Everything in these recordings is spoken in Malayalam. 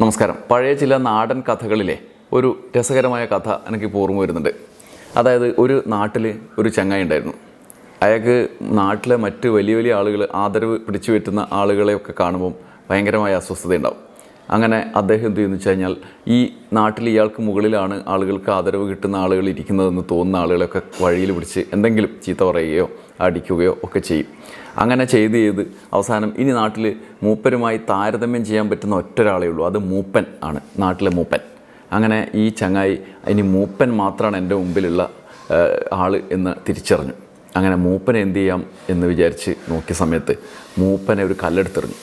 നമസ്കാരം. പഴയ ചില നാടൻ കഥകളിലെ ഒരു രസകരമായ കഥ എനിക്ക് ഓർമ്മ വരുന്നുണ്ട്. അതായത് ഒരു നാട്ടിൽ ഒരു ചങ്ങായി ഉണ്ടായിരുന്നു. അയാൾക്ക് നാട്ടിലെ മറ്റ് വലിയ വലിയ ആളുകൾ ആദരവ് പിടിച്ചു പറ്റുന്ന ആളുകളെയൊക്കെ കാണുമ്പം ഭയങ്കരമായ അസ്വസ്ഥതയുണ്ടാവും. അങ്ങനെ അദ്ദേഹം എന്ത് ചെയ്യുന്നു വെച്ച് കഴിഞ്ഞാൽ ഈ നാട്ടിൽ ഇയാൾക്ക് മുകളിലാണ് ആളുകൾക്ക് ആദരവ് കിട്ടുന്ന ആളുകൾ ഇരിക്കുന്നതെന്ന് തോന്നുന്ന ആളുകളൊക്കെ വഴിയിൽ പിടിച്ച് എന്തെങ്കിലും ചീത്ത പറയുകയോ അടിക്കുകയോ ഒക്കെ ചെയ്യും. അങ്ങനെ ചെയ്ത് ചെയ്ത് അവസാനം ഇനി നാട്ടിൽ മൂപ്പരുമായി താരതമ്യം ചെയ്യാൻ പറ്റുന്ന ഒറ്റൊരാളേ ഉള്ളൂ. അത് മൂപ്പൻ ആണ്. നാട്ടിലെ മൂപ്പൻ. അങ്ങനെ ഈ ചങ്ങായി ഇനി മൂപ്പൻ മാത്രമാണ് എന്റെ മുമ്പിലുള്ള ആൾ എന്ന് തിരിച്ചറിഞ്ഞു. അങ്ങനെ മൂപ്പനെ എന്ത് ചെയ്യാം എന്ന് വിചാരിച്ച് നോക്കിയ സമയത്ത് മൂപ്പനെ ഒരു കല്ലെടുത്തെറിഞ്ഞു.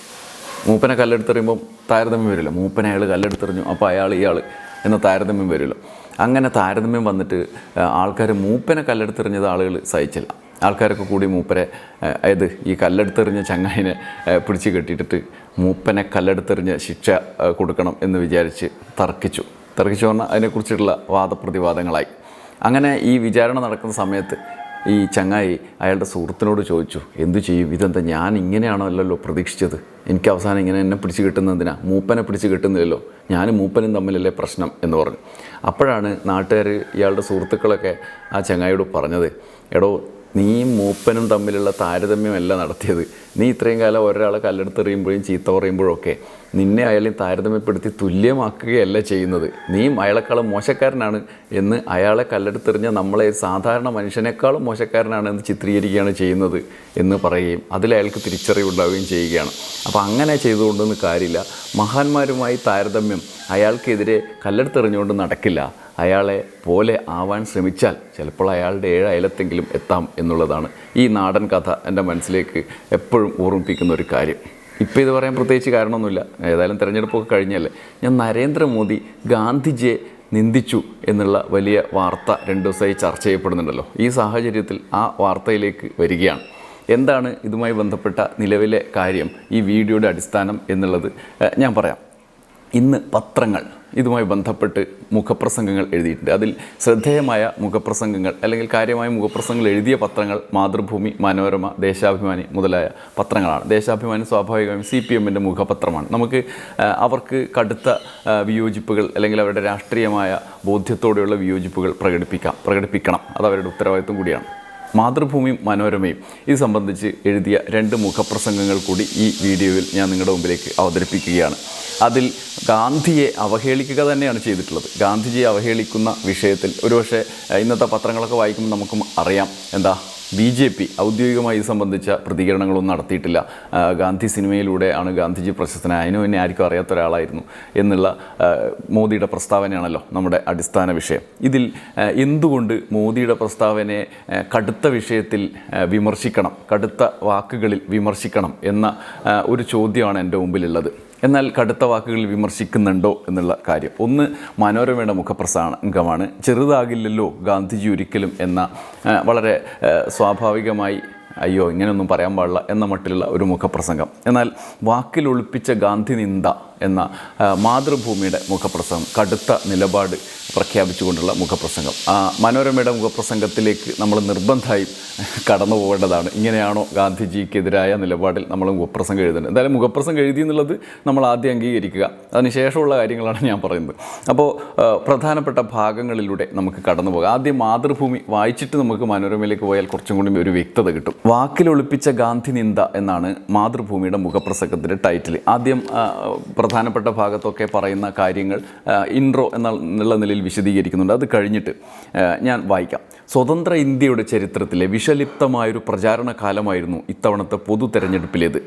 മൂപ്പനെ കല്ലെടുത്തെറിയുമ്പം താരതമ്യം വരില്ല. മൂപ്പനെ അയാൾ കല്ലെടുത്തെറിഞ്ഞു. അപ്പോൾ അയാൾ ഇയാൾ എന്ന താരതമ്യം വരില്ല. അങ്ങനെ താരതമ്യം വന്നിട്ട് ആൾക്കാർ മൂപ്പനെ കല്ലെടുത്തെറിഞ്ഞത് ആളുകൾ സഹിച്ചില്ല. ആൾക്കാരൊക്കെ കൂടി മൂപ്പരെ അതായത് ഈ കല്ലെടുത്തെറിഞ്ഞ ചങ്ങായിനെ പിടിച്ച് കെട്ടിയിട്ടിട്ട് മൂപ്പനെ കല്ലെടുത്തെറിഞ്ഞ് ശിക്ഷ കൊടുക്കണം എന്ന് വിചാരിച്ച് തർക്കിച്ചു. തർക്കിച്ചു പറഞ്ഞാൽ അതിനെക്കുറിച്ചിട്ടുള്ള വാദപ്രതിവാദങ്ങളായി. അങ്ങനെ ഈ വിചാരണ നടക്കുന്ന സമയത്ത് ഈ ചങ്ങായി അയാളുടെ സുഹൃത്തിനോട് ചോദിച്ചു എന്തു ചെയ്യും? ഇതെന്താ ഞാൻ ഇങ്ങനെയാണല്ലോ പ്രതീക്ഷിച്ചത്? എനിക്ക് അവസാനം ഇങ്ങനെ എന്നെ പിടിച്ച് കിട്ടുന്നതിനാ മൂപ്പനെ പിടിച്ച് കിട്ടുന്നില്ലല്ലോ. ഞാനും മൂപ്പനും തമ്മിലല്ലേ പ്രശ്നം? എന്ന് പറഞ്ഞു. അപ്പോഴാണ് നാട്ടുകാർ ഇയാളുടെ സുഹൃത്തുക്കളൊക്കെ ആ ചങ്ങായിയോട് പറഞ്ഞത് എടോ നീയും മൂപ്പനും തമ്മിലുള്ള താരതമ്യമല്ല നടത്തിയത്. നീ ഇത്രയും കാലം ഒരാളെ കല്ലെടുത്തെറിയുമ്പോഴും ചീത്ത പറയുമ്പോഴൊക്കെ നിന്നെ അയാളെയും താരതമ്യപ്പെടുത്തി തുല്യമാക്കുകയല്ല ചെയ്യുന്നത്. നീയും അയാളെക്കാളും മോശക്കാരനാണ് എന്ന് അയാളെ കല്ലെടുത്തെറിഞ്ഞ നമ്മളെ സാധാരണ മനുഷ്യനേക്കാളും മോശക്കാരനാണ് എന്ന് ചിത്രീകരിക്കുകയാണ് ചെയ്യുന്നത് എന്ന് പറയുകയും അതിൽ അയാൾക്ക് തിരിച്ചറിവുണ്ടാവുകയും ചെയ്യുകയാണ്. അപ്പോൾ അങ്ങനെ ചെയ്തുകൊണ്ടൊന്നും കാര്യമില്ല. മഹാന്മാരുമായി താരതമ്യം അയാൾക്കെതിരെ കല്ലെടുത്തെറിഞ്ഞുകൊണ്ട് നടക്കില്ല. അയാളെ പോലെ ആവാൻ ശ്രമിച്ചാൽ ചിലപ്പോൾ അയാളുടെ ഏഴ് അയലത്തെങ്കിലും എത്താം എന്നുള്ളതാണ് ഈ നാടൻ കഥ എന്റെ മനസ്സിലേക്ക് എപ്പോഴും ഓർമ്മിപ്പിക്കുന്ന ഒരു കാര്യം. ഇപ്പോൾ ഇത് പറയാൻ പ്രത്യേകിച്ച് കാരണമൊന്നുമില്ല. ഏതായാലും തിരഞ്ഞെടുപ്പൊക്കെ കഴിഞ്ഞല്ലേ. ഞാൻ നരേന്ദ്രമോദി ഗാന്ധിജിയെ നിന്ദിച്ചു എന്നുള്ള വലിയ വാർത്ത രണ്ട് ദിവസമായി ചർച്ച ചെയ്യപ്പെടുന്നുണ്ടല്ലോ. ഈ സാഹചര്യത്തിൽ ആ വാർത്തയിലേക്ക് വരികയാണ്. എന്താണ് ഇതുമായി ബന്ധപ്പെട്ട നിലവിലെ കാര്യം? ഈ വീഡിയോയുടെ അടിസ്ഥാനം എന്നുള്ളത് ഞാൻ പറയാം. ഇന്ന് പത്രങ്ങൾ ഇതുമായി ബന്ധപ്പെട്ട് മുഖപ്രസംഗങ്ങൾ എഴുതിയിട്ടുണ്ട്. അതിൽ ശ്രദ്ധേയമായ മുഖപ്രസംഗങ്ങൾ അല്ലെങ്കിൽ കാര്യമായ മുഖപ്രസംഗങ്ങൾ എഴുതിയ പത്രങ്ങൾ മാതൃഭൂമി മനോരമ ദേശാഭിമാനി മുതലായ പത്രങ്ങളാണ്. ദേശാഭിമാനി സ്വാഭാവികമായും സി പി എമ്മിന്റെ മുഖപത്രമാണ്. നമുക്ക് അവർക്ക് കടുത്ത വിയോജിപ്പുകൾ അല്ലെങ്കിൽ അവരുടെ രാഷ്ട്രീയമായ ബോധ്യത്തോടെയുള്ള വിയോജിപ്പുകൾ പ്രകടിപ്പിക്കാം പ്രകടിപ്പിക്കണം. അത് അവരുടെ ഉത്തരവാദിത്വം കൂടിയാണ്. മാതൃഭൂമിയും മനോരമയും ഇത് സംബന്ധിച്ച് എഴുതിയ രണ്ട് മുഖപ്രസംഗങ്ങൾ കൂടി ഈ വീഡിയോയിൽ ഞാൻ നിങ്ങളുടെ മുമ്പിലേക്ക് അവതരിപ്പിക്കുകയാണ്. അതിൽ ഗാന്ധിയെ അവഹേളിക്കുക തന്നെയാണ് ചെയ്തിട്ടുള്ളത്. ഗാന്ധിജിയെ അവഹേളിക്കുന്ന വിഷയത്തിൽ ഒരുപക്ഷെ ഇന്നത്തെ പത്രങ്ങളൊക്കെ വായിക്കുമ്പോൾ നമുക്കും അറിയാം. എന്താ? ബി ജെ പി ഔദ്യോഗികമായി ഇത് സംബന്ധിച്ച പ്രതികരണങ്ങളൊന്നും നടത്തിയിട്ടില്ല. ഗാന്ധി സിനിമയിലൂടെ ആണ് ഗാന്ധിജി പ്രശസ്തനായ അതിനു എന്നെ ആർക്കും അറിയാത്ത ഒരാളായിരുന്നു എന്നുള്ള മോദിയുടെ പ്രസ്താവനയാണല്ലോ നമ്മുടെ അടിസ്ഥാന വിഷയം. ഇതിൽ എന്തുകൊണ്ട് മോദിയുടെ പ്രസ്താവനയെ കടുത്ത വിഷയത്തിൽ വിമർശിക്കണം കടുത്ത വാക്കുകളിൽ വിമർശിക്കണം എന്ന ഒരു ചോദ്യമാണ് എന്റെ മുമ്പിലുള്ളത്. എന്നാൽ കടുത്ത വാക്കുകളിൽ വിമർശിക്കുന്നുണ്ടോ എന്നുള്ള കാര്യം. ഒന്ന് മനോരമയുടെ മുഖപ്രസംഗമാണ്. ചെറുതാകില്ലല്ലോ ഗാന്ധിജി ഒരിക്കലും എന്ന വളരെ സ്വാഭാവികമായി അയ്യോ ഇങ്ങനെയൊന്നും പറയാൻ പാടില്ല എന്ന മട്ടിലുള്ള ഒരു മുഖപ്രസംഗം. എന്നാൽ വാക്കിൽ ഒളിപ്പിച്ച ഗാന്ധി നിന്ദ എന്ന മാതൃഭൂമിയുടെ മുഖപ്രസംഗം കടുത്ത നിലപാട് പ്രഖ്യാപിച്ചുകൊണ്ടുള്ള മുഖപ്രസംഗം. ആ, മനോരമയുടെ മുഖപ്രസംഗത്തിലേക്ക് നമ്മൾ നിർബന്ധമായും കടന്നു പോകേണ്ടതാണ്. ഇങ്ങനെയാണോ ഗാന്ധിജിക്കെതിരായ നിലപാടിൽ നമ്മൾ മുഖപ്രസംഗം എഴുതുന്നത് എന്തായാലും മുഖപ്രസംഗം എഴുതി എന്നുള്ളത് നമ്മൾ ആദ്യം അംഗീകരിക്കുക. അതിനുശേഷമുള്ള കാര്യങ്ങളാണ് ഞാൻ പറയുന്നത്. അപ്പോൾ പ്രധാനപ്പെട്ട ഭാഗങ്ങളിലൂടെ നമുക്ക് കടന്നു പോകാം. ആദ്യം മാതൃഭൂമി വായിച്ചിട്ട് നമുക്ക് മനോരമയിലേക്ക് പോയാൽ കുറച്ചും കൂടി ഒരു വ്യക്തത കിട്ടും. വാക്കിലൊളിപ്പിച്ച ഗാന്ധി നിന്ദ എന്നാണ് മാതൃഭൂമിയുടെ മുഖപ്രസംഗത്തിന്റെ ടൈറ്റിൽ ആദ്യം പ്രധാനപ്പെട്ട ഭാഗത്തൊക്കെ പറയുന്ന കാര്യങ്ങൾ ഇൻട്രോ എന്നുള്ള നിലയിൽ വിശദീകരിക്കുന്നുണ്ട്. അത് കഴിഞ്ഞിട്ട് ഞാൻ വായിക്കാം. സ്വതന്ത്ര ഇന്ത്യയുടെ ചരിത്രത്തിലെ വിഷലിപ്തമായൊരു പ്രചാരണ കാലമായിരുന്നു ഇത്തവണത്തെ പൊതു തെരഞ്ഞെടുപ്പിലേത്.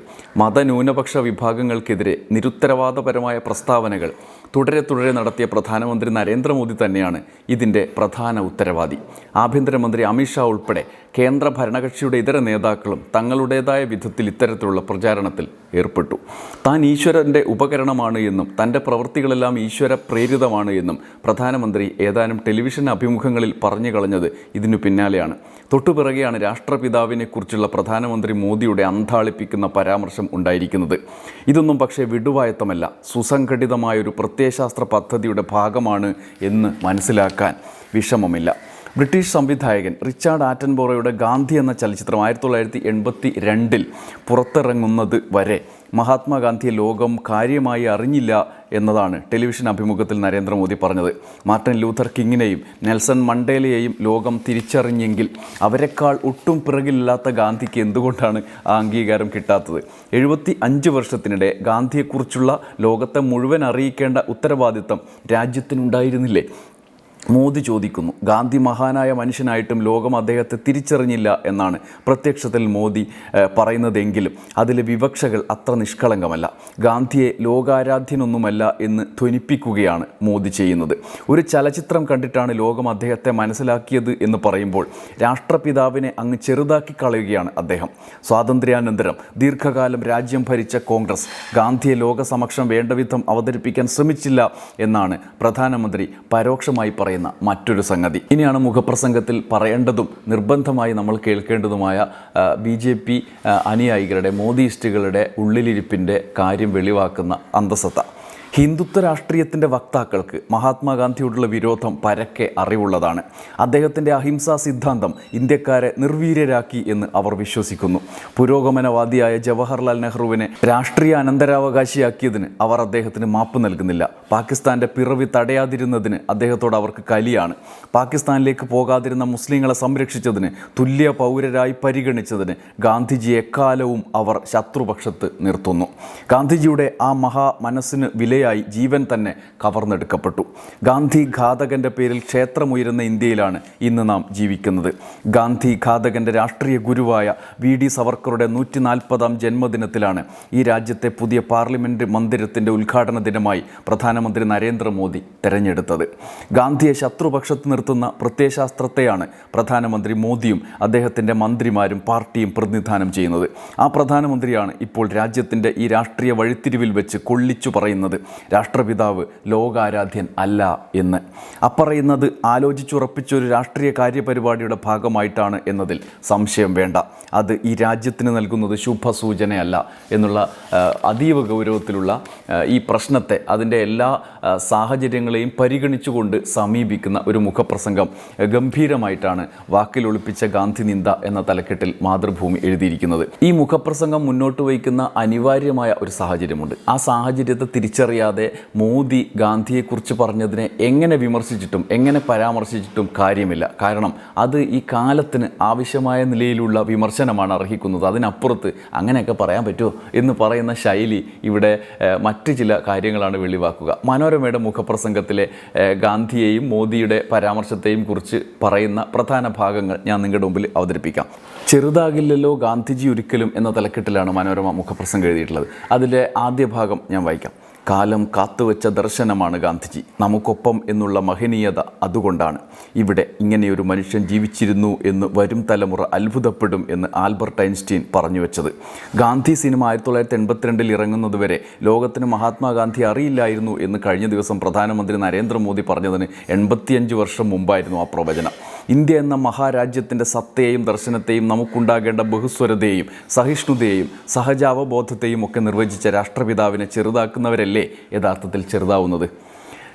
മതന്യൂനപക്ഷ വിഭാഗങ്ങൾക്കെതിരെ നിരുത്തരവാദപരമായ പ്രസ്താവനകൾ തുടരെ തുടരെ നടത്തിയ പ്രധാനമന്ത്രി നരേന്ദ്രമോദി തന്നെയാണ് ഇതിന്റെ പ്രധാന ഉത്തരവാദി. ആഭ്യന്തരമന്ത്രി അമിത്ഷാ ഉൾപ്പെടെ കേന്ദ്ര ഭരണകക്ഷിയുടെ ഇതര നേതാക്കളും തങ്ങളുടേതായ വിധത്തിൽ ഇത്തരത്തിലുള്ള പ്രചാരണത്തിൽ ഏർപ്പെട്ടു. താൻ ഈശ്വരന്റെ ഉപകരണമാണ് എന്നും തന്റെ പ്രവൃത്തികളെല്ലാം ഈശ്വര പ്രേരിതമാണ് എന്നും പ്രധാനമന്ത്രി ഏതാനും ടെലിവിഷൻ അഭിമുഖങ്ങളിൽ പറഞ്ഞു കളഞ്ഞത് ഇതിനു പിന്നാലെയാണ്. തൊട്ടുപിറകെയാണ് രാഷ്ട്രപിതാവിനെക്കുറിച്ചുള്ള പ്രധാനമന്ത്രി മോദിയുടെ അന്താളിപ്പിക്കുന്ന പരാമർശം ഉണ്ടായിരിക്കുന്നത്. ഇതൊന്നും പക്ഷേ വിടുവായത്തമല്ല. സുസംഘടിതമായൊരു പ്രത്യയശാസ്ത്ര പദ്ധതിയുടെ ഭാഗമാണ് എന്ന് മനസ്സിലാക്കാൻ വിഷമമില്ല. ബ്രിട്ടീഷ് സംവിധായകൻ റിച്ചാർഡ് ആറ്റൻബോറോയുടെ ഗാന്ധി എന്ന ചലച്ചിത്രം ആയിരത്തി തൊള്ളായിരത്തി എൺപത്തി രണ്ടിൽ പുറത്തിറങ്ങുന്നത് വരെ മഹാത്മാഗാന്ധിയെ ലോകം കാര്യമായി അറിഞ്ഞില്ല എന്നതാണ് ടെലിവിഷൻ അഭിമുഖത്തിൽ നരേന്ദ്രമോദി പറഞ്ഞത്. മാർട്ടിൻ ലൂഥർ കിങ്ങിനെയും നെൽസൺ മണ്ടേലയെയും ലോകം തിരിച്ചറിഞ്ഞെങ്കിൽ അവരെക്കാൾ ഒട്ടും പിറകിലില്ലാത്ത ഗാന്ധിക്ക് എന്തുകൊണ്ടാണ് ആ അംഗീകാരം കിട്ടാത്തത്? എഴുപത്തി അഞ്ച് വർഷത്തിനിടെ ഗാന്ധിയെക്കുറിച്ചുള്ള ലോകത്തെ മുഴുവൻ അറിയിക്കേണ്ട ഉത്തരവാദിത്തം രാജ്യത്തിനുണ്ടായിരുന്നില്ലേ? മോദി ചോദിക്കുന്നു ഗാന്ധി മഹാനായ മനുഷ്യനായിട്ടും ലോകം അദ്ദേഹത്തെ തിരിച്ചറിഞ്ഞില്ല എന്നാണ് പ്രത്യക്ഷത്തിൽ മോദി പറയുന്നതെങ്കിലും അതിലെ വിവക്ഷകൾ അത്ര നിഷ്കളങ്കമല്ല. ഗാന്ധിയെ ലോകാരാധ്യനൊന്നുമല്ല എന്ന് ധ്വനിപ്പിക്കുകയാണ് മോദി ചെയ്യുന്നത്. ഒരു ചലച്ചിത്രം കണ്ടിട്ടാണ് ലോകം അദ്ദേഹത്തെ മനസ്സിലാക്കിയത് എന്ന് പറയുമ്പോൾ രാഷ്ട്രപിതാവിനെ അങ്ങ് ചെറുതാക്കി കളയുകയാണ് അദ്ദേഹം. സ്വാതന്ത്ര്യാനന്തരം ദീർഘകാലം രാജ്യം ഭരിച്ച കോൺഗ്രസ് ഗാന്ധിയെ ലോകസമക്ഷം വേണ്ടവിധം അവതരിപ്പിക്കാൻ ശ്രമിച്ചില്ല എന്നാണ് പ്രധാനമന്ത്രി പരോക്ഷമായി പറയുന്ന മറ്റൊരു സംഗതി. ഇനിയാണ് മുഖപ്രസംഗത്തിൽ പറയേണ്ടതും നിർബന്ധമായി നമ്മൾ കേൾക്കേണ്ടതുമായ ബി ജെ പി അനുയായികളുടെ മോദിയിസ്റ്റുകളുടെ ഉള്ളിലിരിപ്പിന്റെ കാര്യം വെളിവാക്കുന്ന അന്തസത്ത. ഹിന്ദുത്വ രാഷ്ട്രീയത്തിന്റെ വക്താക്കൾക്ക് മഹാത്മാഗാന്ധിയോടുള്ള വിരോധം പരക്കെ അറിവുള്ളതാണ്. അദ്ദേഹത്തിന്റെ അഹിംസാ സിദ്ധാന്തം ഇന്ത്യക്കാരെ നിർവീര്യരാക്കി എന്ന് അവർ വിശ്വസിക്കുന്നു. പുരോഗമനവാദിയായ ജവഹർലാൽ നെഹ്റുവിനെ രാഷ്ട്രീയ അനന്തരാവകാശിയാക്കിയതിന് അവർ അദ്ദേഹത്തിന് മാപ്പ് നൽകുന്നില്ല. പാകിസ്ഥാന്റെ പിറവി തടയാതിരുന്നതിന് അദ്ദേഹത്തോട് അവർക്ക് കലിയാണ്. പാകിസ്ഥാനിലേക്ക് പോകാതിരുന്ന മുസ്ലിങ്ങളെ സംരക്ഷിച്ചതിന് തുല്യ പൗരരായി പരിഗണിച്ചതിന് ഗാന്ധിജി എക്കാലവും അവർ ശത്രുപക്ഷത്ത് നിർത്തുന്നു. ഗാന്ധിജിയുടെ ആ മഹാ മനസ്സിന് വിലയായി ജീവൻ തന്നെ കവർന്നെടുക്കപ്പെട്ടു. ഗാന്ധി ഘാതകന്റെ പേരിൽ ക്ഷേത്രമുയരുന്ന ഇന്ത്യയിലാണ് ഇന്ന് നാം ജീവിക്കുന്നത്. ഗാന്ധി ഘാതകന്റെ രാഷ്ട്രീയ ഗുരുവായ വി ഡി സവർക്കറുടെ നൂറ്റി നാൽപ്പതാം ജന്മദിനത്തിലാണ് ഈ രാജ്യത്തെ പുതിയ പാർലമെന്റ് മന്ദിരത്തിന്റെ ഉദ്ഘാടന ദിനമായി പ്രധാനമന്ത്രി നരേന്ദ്രമോദി തെരഞ്ഞെടുത്തത്. ഗാന്ധിയെ ശത്രുപക്ഷത്ത് നിർത്തുന്ന പ്രത്യയശാസ്ത്രത്തെയാണ് പ്രധാനമന്ത്രി മോദിയും അദ്ദേഹത്തിന്റെ മന്ത്രിമാരും പാർട്ടിയും പ്രതിനിധാനം ചെയ്യുന്നത്. ആ പ്രധാനമന്ത്രിയാണ് ഇപ്പോൾ രാജ്യത്തിന്റെ ഈ രാഷ്ട്രീയ വഴിത്തിരിവിൽ വെച്ച് കൊള്ളിച്ചു പറയുന്നത്. രാഷ്ട്രപിതാവ് ലോകാരാധ്യൻ അല്ല എന്ന്. അപ്പറയുന്നത് ആലോചിച്ചുറപ്പിച്ച ഒരു രാഷ്ട്രീയ കാര്യപരിപാടിയുടെ ഭാഗമായിട്ടാണ് എന്നതിൽ സംശയം വേണ്ട. അത് ഈ രാജ്യത്തിന് നൽകുന്നത് ശുഭസൂചനയല്ല എന്നുള്ള അതീവ ഗൗരവത്തിലുള്ള ഈ പ്രശ്നത്തെ അതിന്റെ എല്ലാ സാഹചര്യങ്ങളെയും പരിഗണിച്ചുകൊണ്ട് സമീപിക്കുന്ന ഒരു മുഖപ്രസംഗം ഗംഭീരമായിട്ടാണ് വാക്കിൽ ഒളിപ്പിച്ച ഗാന്ധി നിന്ദ എന്ന തലക്കെട്ടിൽ മാതൃഭൂമി എഴുതിയിരിക്കുന്നത്. ഈ മുഖപ്രസംഗം മുന്നോട്ട് വയ്ക്കുന്ന അനിവാര്യമായ ഒരു സാഹചര്യമുണ്ട്. ആ സാഹചര്യത്തെ തിരിച്ചറിയാതെ മോദി ഗാന്ധിയെക്കുറിച്ച് പറഞ്ഞതിനെ എങ്ങനെ വിമർശിച്ചിട്ടും എങ്ങനെ പരാമർശിച്ചിട്ടും കാര്യമില്ല. കാരണം അത് ഈ കാലത്തിന് ആവശ്യമായ നിലയിലുള്ള വിമർശനമാണ് അർഹിക്കുന്നത്. അതിനപ്പുറത്ത് അങ്ങനെയൊക്കെ പറയാൻ പറ്റുമോ എന്ന് പറയുന്ന ശൈലി ഇവിടെ മറ്റ് ചില കാര്യങ്ങളാണ് വെളിവാക്കുക. മനോരമയുടെ മുഖപ്രസംഗത്തിലെ ഗാന്ധിയെയും മോദിയുടെ പരാമർശത്തെയും കുറിച്ച് പറയുന്ന പ്രധാന ഭാഗങ്ങൾ ഞാൻ നിങ്ങളുടെ മുമ്പിൽ അവതരിപ്പിക്കാം. ചെറുതാകില്ലല്ലോ ഗാന്ധിജി ഒരിക്കലും എന്ന തലക്കെട്ടിലാണ് മനോരമ മുഖപ്രസംഗം എഴുതിയിട്ടുള്ളത്. അതിലെ ആദ്യ ഭാഗം ഞാൻ വായിക്കാം. കാലം കാത്തുവച്ച ദർശനമാണ് ഗാന്ധിജി. നമുക്കൊപ്പം എന്നുള്ള മഹനീയത അതുകൊണ്ടാണ്. ഇവിടെ ഇങ്ങനെയൊരു മനുഷ്യൻ ജീവിച്ചിരുന്നു എന്ന് വരും തലമുറ അത്ഭുതപ്പെടും എന്ന് ആൽബർട്ട് ഐൻസ്റ്റീൻ പറഞ്ഞു വെച്ചത്. ഗാന്ധി സിനിമ ആയിരത്തി തൊള്ളായിരത്തി എൺപത്തിരണ്ടിൽ ഇറങ്ങുന്നതുവരെ ലോകത്തിന് മഹാത്മാഗാന്ധി അറിയില്ലായിരുന്നു എന്ന് കഴിഞ്ഞ ദിവസം പ്രധാനമന്ത്രി നരേന്ദ്രമോദി പറഞ്ഞതിന് എൺപത്തിയഞ്ച് വർഷം മുമ്പായിരുന്നു ആ പ്രവചനം. ഇന്ത്യ എന്ന മഹാരാജ്യത്തിന്റെ സത്തയെയും ദർശനത്തെയും നമുക്കുണ്ടാകേണ്ട ബഹുസ്വരതയെയും സഹിഷ്ണുതയെയും സഹജാവബോധത്തെയും ഒക്കെ നിർവചിച്ച രാഷ്ട്രപിതാവിനെ ചെറുതാക്കുന്നവരല്ലേ യഥാർത്ഥത്തിൽ ചെറുതാവുന്നത്?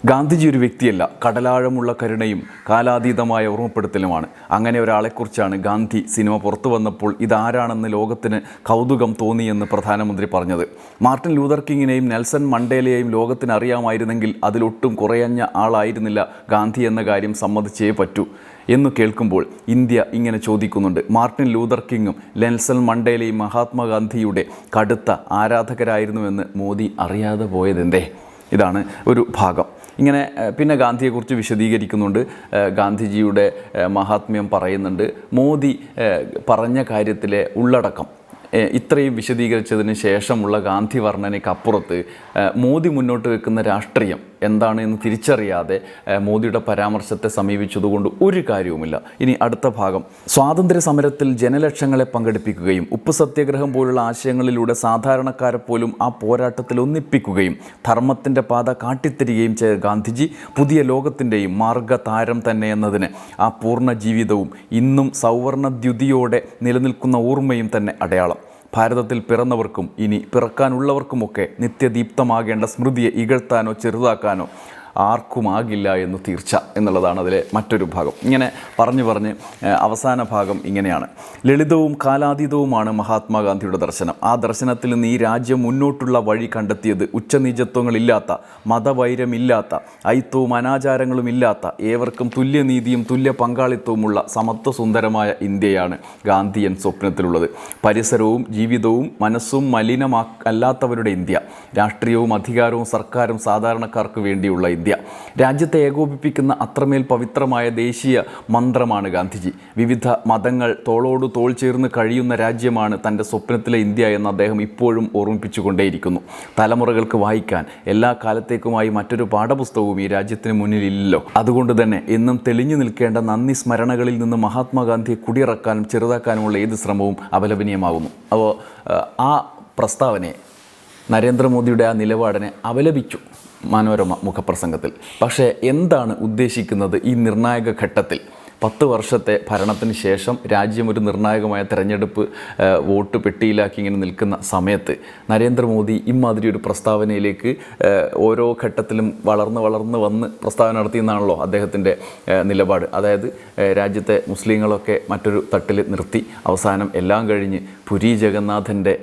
ഗാന്ധിജി ഒരു വ്യക്തിയല്ല. കടലാഴമുള്ള കരുണയും കാലാതീതമായ ഓർമ്മപ്പെടുത്തലുമാണ്. അങ്ങനെ ഒരാളെക്കുറിച്ചാണ് ഗാന്ധി സിനിമ പുറത്തു വന്നപ്പോൾ ഇതാരാണെന്ന് ലോകത്തിന് കൗതുകം തോന്നിയെന്ന് പ്രധാനമന്ത്രി പറഞ്ഞത്. മാർട്ടിൻ ലൂതർ കിങ്ങിനെയും നെൽസൺ മണ്ടേലയെയും ലോകത്തിന് അറിയാമായിരുന്നെങ്കിൽ അതിലൊട്ടും കുറയഞ്ഞ ആളായിരുന്നില്ല ഗാന്ധി എന്ന കാര്യം സമ്മതിച്ചേ പറ്റൂ. എന്ന് കേൾക്കുമ്പോൾ ഇന്ത്യ ഇങ്ങനെ ചോദിക്കുന്നുണ്ട്. മാർട്ടിൻ ലൂതർ കിങ്ങും ലെൻസൽ മണ്ടേലയും മഹാത്മാഗാന്ധിയുടെ കടുത്ത ആരാധകരായിരുന്നുവെന്ന് മോദി അറിയാതെ പോയതെന്തേ? ഇതാണ് ഒരു ഭാഗം. ഇങ്ങനെ പിന്നെ ഗാന്ധിയെക്കുറിച്ച് വിശദീകരിക്കുന്നുണ്ട്. ഗാന്ധിജിയുടെ മഹാത്മ്യം പറയുന്നുണ്ട്. മോദി പറഞ്ഞ കാര്യത്തിലെ ഉള്ളടക്കം ഇത്രയും വിശദീകരിച്ചതിന് ശേഷമുള്ള ഗാന്ധി വർണനയ്ക്കപ്പുറത്ത് അപ്പുറത്ത് മോദി മുന്നോട്ട് വെക്കുന്ന രാഷ്ട്രീയം എന്താണ് എന്ന് തിരിച്ചറിയാതെ മോദിയുടെ പരാമർശത്തെ സമീപിച്ചതുകൊണ്ട് ഒരു കാര്യവുമില്ല. ഇനി അടുത്ത ഭാഗം. സ്വാതന്ത്ര്യ സമരത്തിൽ ജനലക്ഷങ്ങളെ പങ്കെടുപ്പിക്കുകയും ഉപ്പ് സത്യാഗ്രഹം പോലുള്ള ആശയങ്ങളിലൂടെ സാധാരണക്കാരെ പോലും ആ പോരാട്ടത്തിൽ ഒന്നിപ്പിക്കുകയും ധർമ്മത്തിന്റെ പാത കാട്ടിത്തരികയും ചെയ്ത ഗാന്ധിജി പുതിയ ലോകത്തിന്റെയും മാർഗതാരം തന്നെ എന്നതിന് ആ പൂർണ ജീവിതവും ഇന്നും സൗവർണദ്യുതിയോടെ നിലനിൽക്കുന്ന ഓർമ്മയും തന്നെ അടയാളം. ഭാരതത്തിൽ പിറന്നവർക്കും ഇനി പിറക്കാനുള്ളവർക്കുമൊക്കെ നിത്യദീപ്തമാകേണ്ട സ്മൃതിയെ ഇകഴ്ത്താനോ ചെറുതാക്കാനോ ആർക്കുമാകില്ല എന്ന് തീർച്ച എന്നുള്ളതാണ് അതിലെ മറ്റൊരു ഭാഗം. ഇങ്ങനെ പറഞ്ഞു പറഞ്ഞ് അവസാന ഭാഗം ഇങ്ങനെയാണ്. ലളിതവും കാലാതീതവുമാണ് മഹാത്മാഗാന്ധിയുടെ ദർശനം. ആ ദർശനത്തിൽ നിന്ന് ഈ രാജ്യം മുന്നോട്ടുള്ള വഴി കണ്ടെത്തിയത് ഉച്ചനീചത്വങ്ങളില്ലാത്ത മതവൈരമില്ലാത്ത ഐത്തവും അനാചാരങ്ങളും ഇല്ലാത്ത ഏവർക്കും തുല്യനീതിയും തുല്യ പങ്കാളിത്തവുമുള്ള സമത്വ സുന്ദരമായ ഇന്ത്യയാണ് ഗാന്ധിയൻ സ്വപ്നത്തിലുള്ളത്. പരിസരവും ജീവിതവും മനസ്സും മലിനമാ അല്ലാത്തവരുടെ ഇന്ത്യ. രാഷ്ട്രീയവും അധികാരവും സർക്കാരും സാധാരണക്കാർക്ക് വേണ്ടിയുള്ള ഇന്ത്യ. രാജ്യത്തെ ഏകോപിപ്പിക്കുന്ന അത്രമേൽ പവിത്രമായ ദേശീയ മന്ത്രമാണ് ഗാന്ധിജി. വിവിധ മതങ്ങൾ തോളോട് തോൾ ചേർന്ന് കഴിയുന്ന രാജ്യമാണ് തന്റെ സ്വപ്നത്തിലെ ഇന്ത്യ എന്ന് അദ്ദേഹം ഇപ്പോഴും ഓർമ്മിപ്പിച്ചുകൊണ്ടേയിരിക്കുന്നു. തലമുറകൾക്ക് വായിക്കാൻ എല്ലാ കാലത്തേക്കുമായി മറ്റൊരു പാഠപുസ്തകവും ഈ രാജ്യത്തിന് മുന്നിലില്ലല്ലോ. അതുകൊണ്ട് തന്നെ എന്നും തെളിഞ്ഞു നിൽക്കേണ്ട നന്ദി സ്മരണകളിൽ നിന്ന് മഹാത്മാഗാന്ധിയെ കുടിയിറക്കാനും ചെറുതാക്കാനുമുള്ള ഏത് ശ്രമവും അപലപനീയമാകുന്നു. അപ്പോൾ ആ പ്രസ്താവനയെ നരേന്ദ്രമോദിയുടെ ആ നിലപാടിനെ അപലപിച്ചു. മനോരമ മുഖപ്രസംഗത്തിൽ. പക്ഷേ എന്താണ് ഉദ്ദേശിക്കുന്നത് ഈ നിർണായക ഘട്ടത്തിൽ? പത്ത് വർഷത്തെ ഭരണത്തിന് ശേഷം രാജ്യം ഒരു നിർണായകമായ തെരഞ്ഞെടുപ്പ് വോട്ട് പെട്ടിയിലാക്കി ഇങ്ങനെ നിൽക്കുന്ന സമയത്ത് നരേന്ദ്രമോദി ഇമാതിരി ഒരു പ്രസ്താവനയിലേക്ക് ഓരോ ഘട്ടത്തിലും വളർന്ന് വളർന്ന് വന്ന് പ്രസ്താവന നടത്തിയെന്നാണല്ലോ അദ്ദേഹത്തിന്റെ നിലപാട്. അതായത് രാജ്യത്തെ മുസ്ലിങ്ങളൊക്കെ മറ്റൊരു തട്ടിൽ നിർത്തി അവസാനം എല്ലാം കഴിഞ്ഞ് പുരി ജഗന്നാഥന്റെ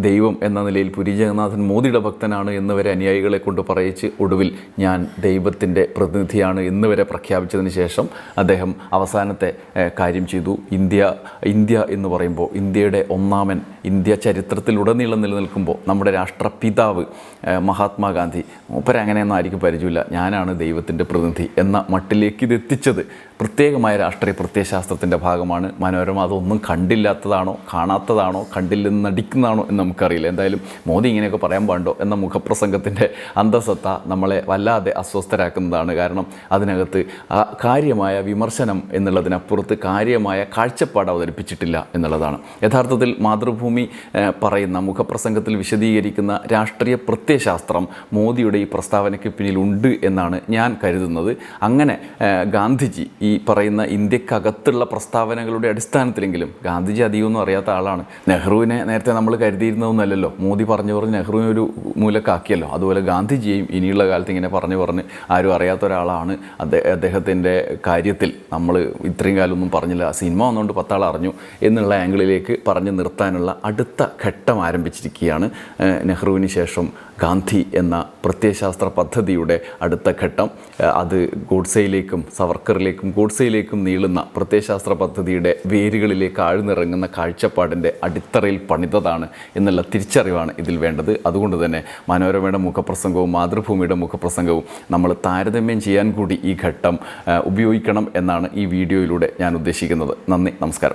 ദൈവം എന്ന നിലയിൽ പുരി ജഗന്നാഥൻ മോദിയുടെ ഭക്തനാണ് എന്ന് വരെ അനുയായികളെ കൊണ്ട് പറയിച്ച് ഒടുവിൽ ഞാൻ ദൈവത്തിന്റെ പ്രതിനിധിയാണ് എന്ന് വരെ പ്രഖ്യാപിച്ചതിന് ശേഷം അദ്ദേഹം അവസാനത്തെ കാര്യം ചെയ്തു. ഇന്ത്യ ഇന്ത്യ എന്ന് പറയുമ്പോൾ ഇന്ത്യയുടെ ഒന്നാമൻ ഇന്ത്യ ചരിത്രത്തിലുടനീളം നിലനിൽക്കുമ്പോൾ നമ്മുടെ രാഷ്ട്രപിതാവ് മഹാത്മാഗാന്ധി മൂപ്പരങ്ങനെയൊന്നും ആയിരിക്കും പരിചയമില്ല. ഞാനാണ് ദൈവത്തിന്റെ പ്രതിനിധി എന്ന മട്ടിലേക്ക് ഇത് എത്തിച്ചത്. പ്രത്യേകമായ രാഷ്ട്രീയ പ്രത്യയശാസ്ത്രത്തിന്റെ ഭാഗമാണ്. മനോരമ അതൊന്നും കണ്ടില്ലാത്തതാണോ? കാണാത്തതാണോ? കണ്ടില്ലെന്ന് നടിക്കുന്നതാണോ എന്ന് നമുക്കറിയില്ല. എന്തായാലും മോദി ഇങ്ങനെയൊക്കെ പറയാൻ പാടുണ്ടോ എന്ന മുഖപ്രസംഗത്തിന്റെ അന്തസത്ത നമ്മളെ വല്ലാതെ അസ്വസ്ഥരാക്കുന്നതാണ്. കാരണം അതിനകത്ത് ആ കാര്യമായ വിമർശനം എന്നുള്ളതിനപ്പുറത്ത് കാര്യമായ കാഴ്ചപ്പാട് അവതരിപ്പിച്ചിട്ടില്ല എന്നുള്ളതാണ്. യഥാർത്ഥത്തിൽ മാതൃഭൂമി പറയുന്ന മുഖപ്രസംഗത്തിൽ വിശദീകരിക്കുന്ന രാഷ്ട്രീയ പ്രത്യയശാസ്ത്രം മോദിയുടെ ഈ പ്രസ്താവനയ്ക്ക് പിന്നിലുണ്ട് എന്നാണ് ഞാൻ കരുതുന്നത്. അങ്ങനെ ഗാന്ധിജി ഈ പറയുന്ന ഇന്ത്യക്കകത്തുള്ള പ്രസ്താവനകളുടെ അടിസ്ഥാനത്തിലെങ്കിലും ഗാന്ധിജി അധികമൊന്നും അറിയാത്ത ആളാണ്. നെഹ്റുവിനെ നേരത്തെ നമ്മൾ കരുതിയിരുന്നതൊന്നുമല്ലല്ലോ മോദി പറഞ്ഞു പറഞ്ഞ് നെഹ്റുവിനെ ഒരു മൂലക്കാക്കിയല്ലോ. അതുപോലെ ഗാന്ധിജിയും ഇനിയുള്ള കാലത്ത് ഇങ്ങനെ പറഞ്ഞു പറഞ്ഞ് ആരും അറിയാത്ത ഒരാളാണ് അദ്ദേഹ അദ്ദേഹത്തിന്റെ കാര്യത്തിൽ നമ്മൾ ഇത്രയും കാലമൊന്നും പറഞ്ഞില്ല. സിനിമ വന്നുകൊണ്ട് പത്താൾ അറിഞ്ഞു എന്നുള്ള ആംഗിളിലേക്ക് പറഞ്ഞു നിർത്താനുള്ള അടുത്ത ഘട്ടം ആരംഭിച്ചിരിക്കുകയാണ് നെഹ്റുവിന് ശേഷം ഗാന്ധി എന്ന പ്രത്യയശാസ്ത്ര പദ്ധതിയുടെ അടുത്ത ഘട്ടം അത് ഗോഡ്സയിലേക്കും സവർക്കറിലേക്കും ഗോഡ്സയിലേക്കും നീളുന്ന പ്രത്യയശാസ്ത്ര പദ്ധതിയുടെ വേരുകളിലേക്ക് ആഴ്ന്നിറങ്ങുന്ന കാഴ്ചപ്പാടിന്റെ അടിത്തറയിൽ പണിതതാണ് എന്നുള്ള തിരിച്ചറിവാണ് ഇതിൽ വേണ്ടത്. അതുകൊണ്ട് തന്നെ മനോരമയുടെ മുഖപ്രസംഗവും മാതൃഭൂമിയുടെ മുഖപ്രസംഗവും നമ്മൾ താരതമ്യം ചെയ്യാൻ കൂടി ഈ ഘട്ടം ഉപയോഗിക്കണം എന്നാണ് ഈ വീഡിയോയിലൂടെ ഞാൻ ഉദ്ദേശിക്കുന്നത്. നന്ദി നമസ്കാരം.